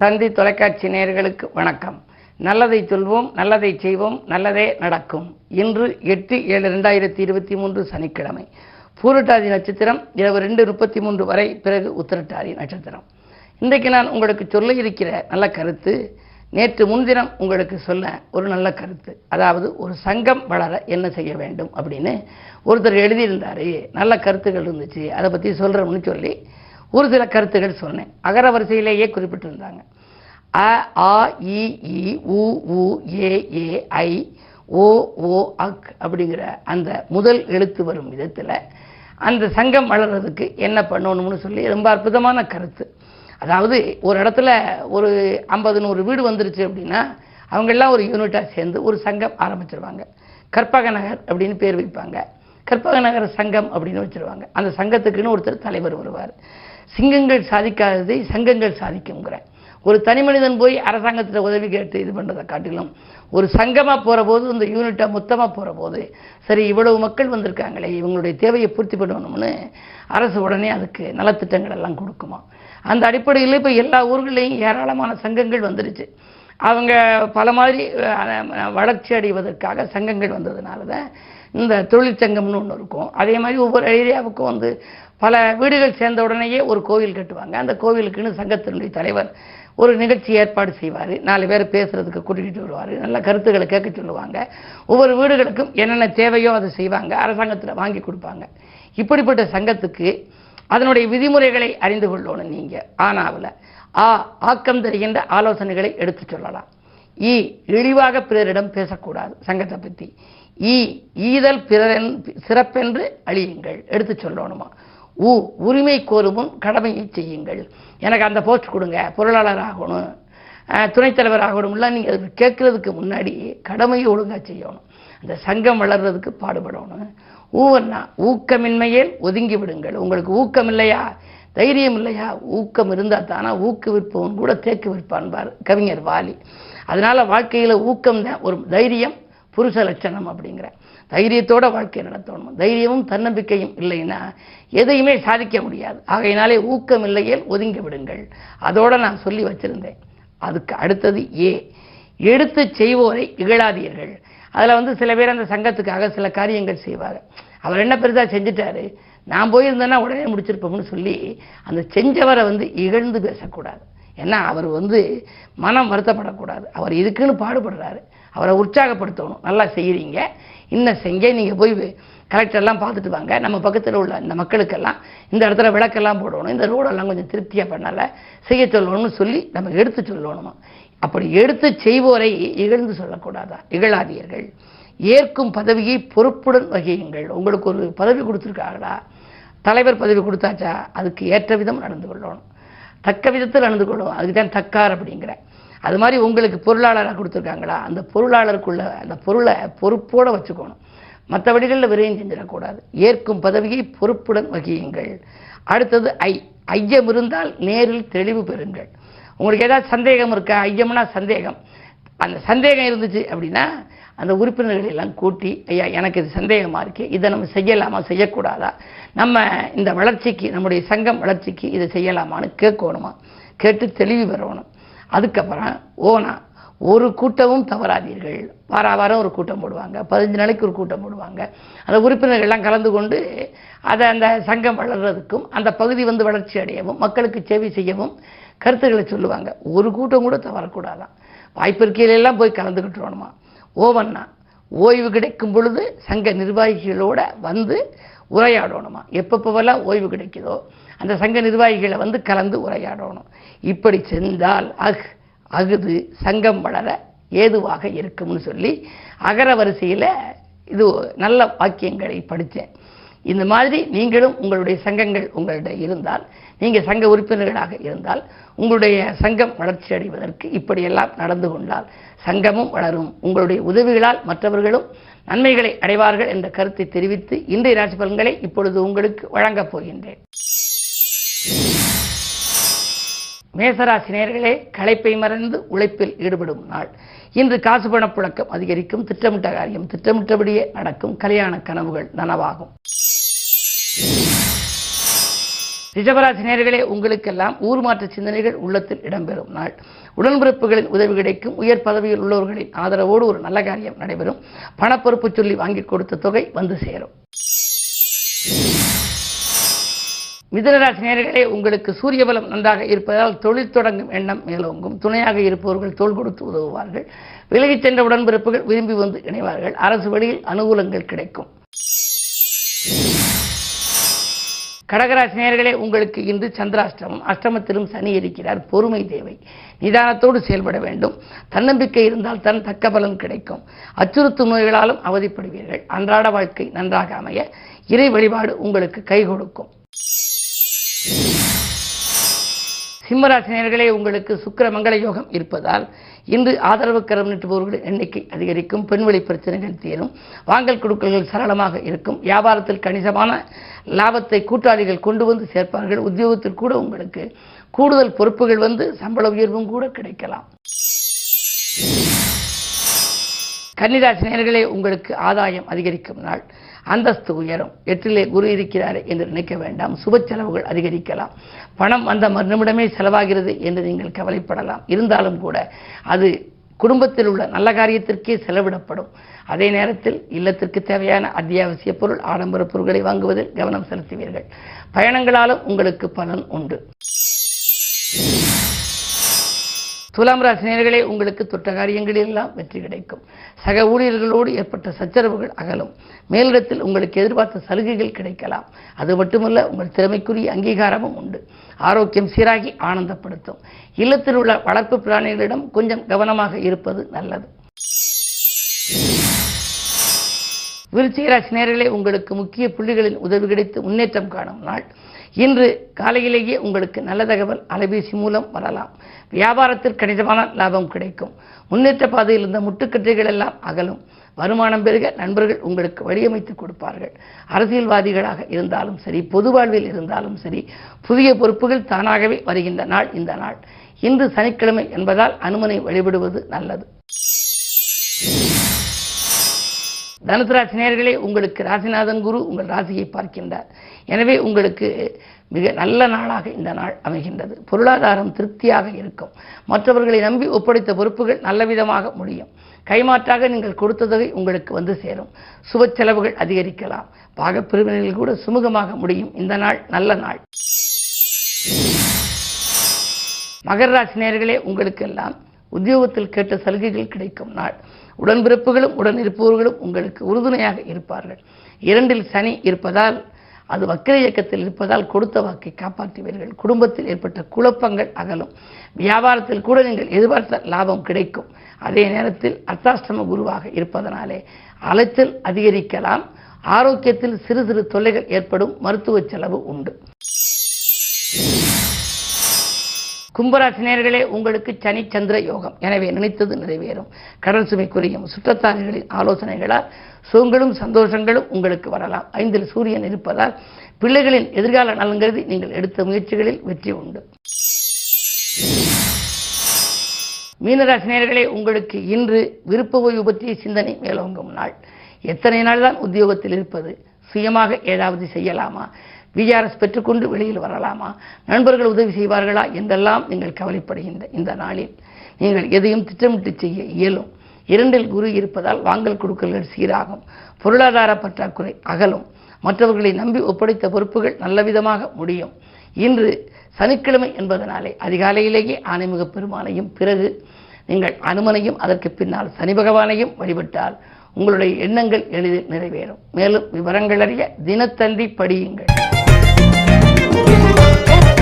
தந்தி தொலைக்காட்சி நேயர்களுக்கு வணக்கம். நல்லதை சொல்வோம் நல்லதை செய்வோம் நல்லதே நடக்கும். இன்று எட்டு ஏழு ரெண்டாயிரத்தி இருபத்தி மூன்று சனிக்கிழமை. பூரட்டாதி நட்சத்திரம் இரவு ரெண்டு முப்பத்தி மூன்று வரை பிறகு உத்திரட்டாதி நட்சத்திரம். இன்றைக்கு நான் உங்களுக்கு சொல்ல இருக்கிற நல்ல கருத்து நேற்று முன்தினம் உங்களுக்கு சொல்ல ஒரு நல்ல கருத்து. அதாவது ஒரு சங்கம் வளர என்ன செய்ய வேண்டும் அப்படின்னு ஒருத்தர் எழுதியிருந்தாரு. நல்ல கருத்துக்கள் இருந்துச்சு. அதை பற்றி சொல்கிறோம்னு சொல்லி ஒரு சில கருத்துகள் சொன்னேன். அகர வரிசையிலேயே குறிப்பிட்டிருந்தாங்க. அ ஆ இ இ உ உ ஏ ஏ ஐ ஓ ஓ அக் அப்படிங்கிற அந்த முதல் எழுத்து வரும் விதத்தில் அந்த சங்கம் வளர்றதுக்கு என்ன பண்ணணும்னு சொல்லி ரொம்ப அற்புதமான கருத்து. அதாவது ஒரு இடத்துல ஒரு ஐம்பது நூறு வீடு வந்துருச்சு அப்படின்னா அவங்கெல்லாம் ஒரு யூனிட்டாக சேர்ந்து ஒரு சங்கம் ஆரம்பிச்சிருவாங்க. கற்பக நகர் அப்படின்னு பேர் வைப்பாங்க. கற்பக நகர சங்கம் அப்படின்னு வச்சுருவாங்க. அந்த சங்கத்துக்குன்னு ஒருத்தர் தலைவர் வருவார். சிங்கங்கள் சாதிக்காததை சங்கங்கள் சாதிக்குங்கிற ஒரு தனி மனிதன் போய் அரசாங்கத்தில் உதவி கேட்டு இது பண்ணுறதை காட்டிலும் ஒரு சங்கமாக போகிற போது இந்த யூனிட்டாக மொத்தமாக போகிற போது சரி இவ்வளவு மக்கள் வந்திருக்காங்களே இவங்களுடைய தேவையை பூர்த்தி பண்ணணும்னு அரசு உடனே அதுக்கு நலத்திட்டங்கள் எல்லாம் கொடுக்குமா? அந்த அடிப்படையில் இப்போ எல்லா ஊர்களையும் ஏராளமான சங்கங்கள் வந்துருச்சு. அவங்க பல மாதிரி வளர்ச்சி அடைவதற்காக சங்கங்கள் வந்ததுனால தான் இந்த தொழிற்சங்கம்னு ஒன்று இருக்கும். அதே மாதிரி ஒவ்வொரு ஏரியாவுக்கும் வந்து பல வீடுகள் சேர்ந்த உடனேயே ஒரு கோவில் கட்டுவாங்க. அந்த கோவிலுக்குன்னு சங்கத்தினுடைய தலைவர் ஒரு நிகழ்ச்சி ஏற்பாடு செய்வார். நாலு பேர் பேசுறதுக்கு கூட்டிகிட்டு வருவார். நல்ல கருத்துக்களை கேட்க சொல்லுவாங்க. ஒவ்வொரு வீடுகளுக்கும் என்னென்ன தேவையோ அதை செய்வாங்க. அரசாங்கத்தில் வாங்கி கொடுப்பாங்க. இப்படிப்பட்ட சங்கத்துக்கு அதனுடைய விதிமுறைகளை அறிந்து கொள்ளணும் நீங்கள் ஆனாவில் ஆ ஆக்கம் தருகின்ற ஆலோசனைகளை எடுத்து சொல்லலாம். ஈ இழிவாக பிறரிடம் பேசக்கூடாது சங்கத்தை பற்றி ஈ ஈதல் பிறரின் சிறப்பென்று அழியுங்கள் எடுத்து சொல்லணுமா. உ உரிமை கோருமுன் கடமையை செய்யுங்கள். எனக்கு அந்த போஸ்ட் கொடுங்க பொருளாளர் ஆகணும் துணைத்தலைவர் துணைத் நீங்கள் அது முன்னாடி கடமையை ஒழுங்காக செய்யணும். அந்த சங்கம் வளர்றதுக்கு பாடுபடணும். ஊவன்னா ஊக்கமின்மையில் ஒதுங்கி விடுங்கள். உங்களுக்கு ஊக்கம் இல்லையா? தைரியம் இல்லையா? ஊக்கம் இருந்தால் தானா? ஊக்கு விற்பவன் கூட தேக்கு விற்பான்பார் கவிஞர் வாலி. அதனால வாழ்க்கையில் ஊக்கம் தான் ஒரு தைரியம் புருஷ லட்சணம் அப்படிங்கிற. தைரியத்தோட வாழ்க்கை நடத்தணும். தைரியமும் தன்னம்பிக்கையும் இல்லைன்னா எதையுமே சாதிக்க முடியாது. ஆகையினாலே ஊக்கம் இல்லையே ஒதுங்கி விடுங்கள். அதோட நான் சொல்லி வச்சிருந்தேன். அதுக்கு அடுத்தது ஏ. எடுத்து செய்வோரை இகழாதீர்கள். அதில் வந்து சில பேர் அந்த சங்கத்துக்காக சில காரியங்கள் செய்வாங்க. அவர் என்ன பெருசாக செஞ்சுட்டாரு? நான் போயிருந்தேன்னா உடனே முடிச்சிருப்போம்னு சொல்லி அந்த செஞ்சவரை வந்து இகழ்ந்து பேசக்கூடாது. ஏன்னா அவர் வந்து மனம் வருத்தப்படக்கூடாது. அவர் இதுக்குன்னு பாடுபடுறாரு. அவரை உற்சாகப்படுத்தணும். நல்லா செய்கிறீங்க இன்னும் செஞ்ச நீங்கள் போய் கலெக்டர்லாம் பார்த்துட்டு வாங்க. நம்ம பக்கத்தில் உள்ள இந்த மக்களுக்கெல்லாம் இந்த இடத்துல விளக்கெல்லாம் போடணும். இந்த ரோடெல்லாம் கொஞ்சம் திருப்தியாக பண்ணலை. செய்ய சொல்லணும்னு சொல்லி நம்ம எடுத்து சொல்லணுமா? அப்படி எடுத்து செய்வோரை இகழ்ந்து சொல்லக்கூடாதா? இகழாதீர்கள். ஏற்கும் பதவியை பொறுப்புடன் வகியுங்கள். உங்களுக்கு ஒரு பதவி கொடுத்துருக்காங்களா? தலைவர் பதவி கொடுத்தாச்சா? அதுக்கு ஏற்ற விதம் நடந்து கொள்ளணும். தக்க விதத்தில் நடந்து கொள்ளணும். அதுக்கு தான் தக்கார் அப்படிங்கிற. அது மாதிரி உங்களுக்கு பொருளாளராக கொடுத்துருக்காங்களா? அந்த பொருளாளருக்குள்ள அந்த பொருளை பொறுப்போடு வச்சுக்கணும். மற்றபடிகளில் விரையும் செஞ்சிடக்கூடாது. ஏற்கும் பதவியை பொறுப்புடன் வகியுங்கள். அடுத்தது ஐ. ஐயம் இருந்தால் நேரில் தெளிவு பெறுங்கள். உங்களுக்கு ஏதாவது சந்தேகம் இருக்கா? ஐயம்னா சந்தேகம். அந்த சந்தேகம் இருந்துச்சு அப்படின்னா அந்த உறுப்பினர்கள் எல்லாம் கூட்டி ஐயா எனக்கு இது சந்தேகமாக இருக்குது இதை நம்ம செய்யலாமா செய்யக்கூடாதா? நம்ம இந்த வளர்ச்சிக்கு நம்முடைய சங்கம் வளர்ச்சிக்கு இதை செய்யலாமான்னு கேட்கணுமா? கேட்டு தெளிவு பெறணும். அதுக்கப்புறம் ஓனா ஒரு கூட்டமும் தவறாதீர்கள். வார வாரம் ஒரு கூட்டம் போடுவாங்க பதினஞ்சு நாளைக்கு ஒரு கூட்டம் போடுவாங்க. அந்த உறுப்பினர்கள்லாம் கலந்து கொண்டு அதை அந்த சங்கம் வளர்றதுக்கும் அந்த பகுதி வந்து வளர்ச்சி அடையவும் மக்களுக்கு சேவை செய்யவும் கருத்துக்களை சொல்லுவாங்க. ஒரு கூட்டம் கூட தவறக்கூடாதான். வாய்ப்பு இருக்கையிலெல்லாம் போய் கலந்துக்கிட்டுருவோணுமா ஓவன்னா ஓய்வு கிடைக்கும் பொழுது சங்க நிர்வாகிகளோட வந்து உரையாடணுமா? எப்பப்போவெல்லாம் ஓய்வு கிடைக்குதோ அந்த சங்க நிர்வாகிகளை வந்து கலந்து உரையாடணும். இப்படி சென்றால் அக் அகுது சங்கம் வளர ஏதுவாக இருக்கும்னு சொல்லி அகர வரிசையில் இது நல்ல வாக்கியங்களை படித்தேன். இந்த மாதிரி நீங்களும் உங்களுடைய சங்கங்கள் உங்கள்கிட்ட இருந்தால் நீங்கள் சங்க உறுப்பினர்களாக இருந்தால் உங்களுடைய சங்கம் வளர்ச்சி அடைவதற்கு இப்படியெல்லாம் நடந்து கொண்டால் சங்கமும் வளரும். உங்களுடைய உதவிகளால் மற்றவர்களும் நன்மைகளை அடைவார்கள் என்ற கருத்தை தெரிவித்து இன்றைய ராசி பலன்களை இப்பொழுது உங்களுக்கு வழங்கப் போகின்றேன். மேசராசி நேர்களே களைப்பை மறந்து உழைப்பில் ஈடுபடும் நாள். இன்று காசு பணப்புழக்கம் அதிகரிக்கும் திட்டமிட்ட காரியம் திட்டமிட்டபடியே நடக்கும் கல்யாண கனவுகள் நனவாகும். ரிஷபராசி நேர்களே உங்களுக்கெல்லாம் ஊர் மாற்ற சிந்தனைகள் உள்ளத்தில் இடம்பெறும் நாள். உடன்பிறப்புகளின் உதவி கிடைக்கும். உயர் பதவியில் உள்ளவர்களின் ஆதரவோடு ஒரு நல்ல காரியம் நடைபெறும். பணப்பொறுப்பு சொல்லி வாங்கி கொடுத்த தொகை வந்து சேரும். மிதனராசி நேர்களே உங்களுக்கு சூரிய பலம் நன்றாக இருப்பதால் தொழில் தொடங்கும் எண்ணம் மேலோங்கும். துணையாக இருப்பவர்கள் தோல் கொடுத்து உதவுவார்கள். விலகிச் சென்ற உடன்பிறப்புகள் விரும்பி வந்து இணைவார்கள். அரசு வழியில் அனுகூலங்கள் கிடைக்கும். கடகராசி நேர்களே உங்களுக்கு இன்று சந்திராஷ்டமம். அஷ்டமத்திலும் சனி இருக்கிறார். பொறுமை தேவை. நிதானத்தோடு செயல்பட வேண்டும். தன்னம்பிக்கை இருந்தால் தன் தக்க பலன் கிடைக்கும். அச்சுறுத்தும் நோய்களாலும் அவதிப்படுவீர்கள். அன்றாட வாழ்க்கை நன்றாக அமைய இறை வழிபாடு உங்களுக்கு கை கொடுக்கும். சிம்மராசினியர்களே உங்களுக்கு சுக்கிர மங்கள யோகம் இருப்பதால் இன்று ஆதரவு கரம் நீட்டுபவர்களின் எண்ணிக்கை அதிகரிக்கும் பெண்வெளி பிரச்சனைகள் தீரும் வாங்கல் கொடுக்கல்கள் சரளமாக இருக்கும் வியாபாரத்தில் கணிசமான லாபத்தை கூட்டாளிகள் கொண்டு வந்து சேர்ப்பார்கள் உத்தியோகத்தில் கூட உங்களுக்கு கூடுதல் பொறுப்புகள் வந்து சம்பள உயர்வும் கூட கிடைக்கலாம். கன்னிராசி நேர்களே உங்களுக்கு ஆதாயம் அதிகரிக்கும் நாள். அந்தஸ்து உயரும். எட்டிலே குரு இருக்கிறார் என்று நினைக்க வேண்டாம். சுப செலவுகள் அதிகரிக்கலாம். பணம் அந்த மறுநிமிடமே செலவாகிறது என்று நீங்கள் கவலைப்படலாம். இருந்தாலும் கூட அது குடும்பத்தில் உள்ள நல்ல காரியத்திற்கே செலவிடப்படும். அதே நேரத்தில் இல்லத்திற்கு தேவையான அத்தியாவசிய பொருள் ஆடம்பர பொருட்களை வாங்குவதில் கவனம் செலுத்துவீர்கள். பயணங்களாலும் உங்களுக்கு பலன் உண்டு. துலாம் ராசினியர்களே உங்களுக்கு தொட்ட காரியங்களெல்லாம் வெற்றி கிடைக்கும். சக ஊழியர்களோடு ஏற்பட்ட சச்சரவுகள் அகலும். மேலிடத்தில் உங்களுக்கு எதிர்பார்த்த சலுகைகள் கிடைக்கலாம். அது மட்டுமல்ல உங்கள் திறமைக்குரிய அங்கீகாரமும் உண்டு. ஆரோக்கியம் சீராகி ஆனந்தப்படுத்தும். இல்லத்தில் உள்ள வளர்ப்பு பிராணிகளிடம் கொஞ்சம் கவனமாக இருப்பது நல்லது. விருச்சிகராசி நேர்களே உங்களுக்கு முக்கிய புள்ளிகளின் உதவி கிடைத்து முன்னேற்றம் காணும் நாள். இன்று காலையிலேயே உங்களுக்கு நல்ல தகவல் அலைபேசி மூலம் வரலாம். வியாபாரத்தில் கணிசமான லாபம் கிடைக்கும். முன்னேற்ற பாதையில் இருந்த முட்டுக்கட்டைகள் எல்லாம் அகலும். வருமானம் பெருக நண்பர்கள் உங்களுக்கு வழியமைத்து கொடுப்பார்கள். அரசியல்வாதிகளாக இருந்தாலும் சரி பொது வாழ்வில் இருந்தாலும் சரி புதிய பொறுப்புகள் தானாகவே வருகின்ற நாள் இந்த நாள். இன்று சனிக்கிழமை என்பதால் அனுமனை வழிபடுவது நல்லது. தனுசு ராசி உங்களுக்கு ராசிநாதன் குரு உங்கள் ராசியை பார்க்கின்றார். எனவே உங்களுக்கு மிக நல்ல நாளாக இந்த நாள் அமைகின்றது. பொருளாதாரம் திருப்தியாக இருக்கும். மற்றவர்களை நம்பி ஒப்படைத்த பொறுப்புகள் நல்ல விதமாக முடியும். கைமாற்றாக நீங்கள் கொடுத்த தொகை உங்களுக்கு வந்து சேரும். சுப செலவுகள் அதிகரிக்கலாம். பாகப்பிரிவினைகள் கூட சுமூகமாக முடியும். இந்த நாள் நல்ல நாள். மகர ராசி நேர்களே உங்களுக்கெல்லாம் உத்தியோகத்தில் கேட்ட சலுகைகள் கிடைக்கும் நாள். உடன்பிறப்புகளும் உடன் இருப்பவர்களும் உங்களுக்கு உறுதுணையாக இருப்பார்கள். இரண்டில் சனி இருப்பதால் அது வக்கிர இயக்கத்தில் இருப்பதால் கொடுத்த வாக்கை காப்பாற்றுவீர்கள். குடும்பத்தில் ஏற்பட்ட குழப்பங்கள் அகலும். வியாபாரத்தில் கூட நீங்கள் எதிர்பார்த்த லாபம் கிடைக்கும். அதே நேரத்தில் அர்த்தாஷ்டம குருவாக இருப்பதனாலே அலைச்சல் அதிகரிக்கலாம். ஆரோக்கியத்தில் சிறு சிறு தொல்லைகள் ஏற்படும். மருத்துவ செலவு உண்டு. கும்பராசினியர்களே உங்களுக்கு சனி சந்திர யோகம். எனவே நினைத்தது நிறைவேறும். கடல் சுமை குறையும். சுற்றத்தாரிகளின் ஆலோசனைகளால் சுகங்களும் சந்தோஷங்களும் உங்களுக்கு வரலாம். ஐந்தில் சூரியன் இருப்பதால் பிள்ளைகளின் எதிர்கால நலன் கருதி நீங்கள் எடுத்த முயற்சிகளில் வெற்றி உண்டு. மீனராசினியர்களே உங்களுக்கு இன்று விருப்ப ஓய்வு பற்றிய சிந்தனை மேலோங்கும் நாள். எத்தனை நாள் தான் உத்தியோகத்தில் இருப்பது? சுயமாக ஏதாவது செய்யலாமா? விஆர்எஸ் பெற்றுக்கொண்டு வெளியில் வரலாமா? நண்பர்கள் உதவி செய்வார்களா? என்றெல்லாம் நீங்கள் கவலைப்படுகின்ற இந்த நாளில். நீங்கள் எதையும் திட்டமிட்டு செய்ய இயலும். இரண்டில் குரு இருப்பதால் வாங்கல் கொடுக்கல்கள் சீராகும். பொருளாதார பற்றாக்குறை அகலும். மற்றவர்களை நம்பி ஒப்படைத்த பொறுப்புகள் நல்லவிதமாக முடியும். இன்று சனிக்கிழமை என்பதனாலே அதிகாலையிலேயே ஆணைமுக பெருமானையும் பிறகு நீங்கள் அனுமனையும் அதற்கு பின்னால் சனி பகவானையும் வழிபட்டால் உங்களுடைய எண்ணங்கள் எளிதில் நிறைவேறும். மேலும் விவரங்கள் அறிய தினத்தந்தி படியுங்கள். Oh.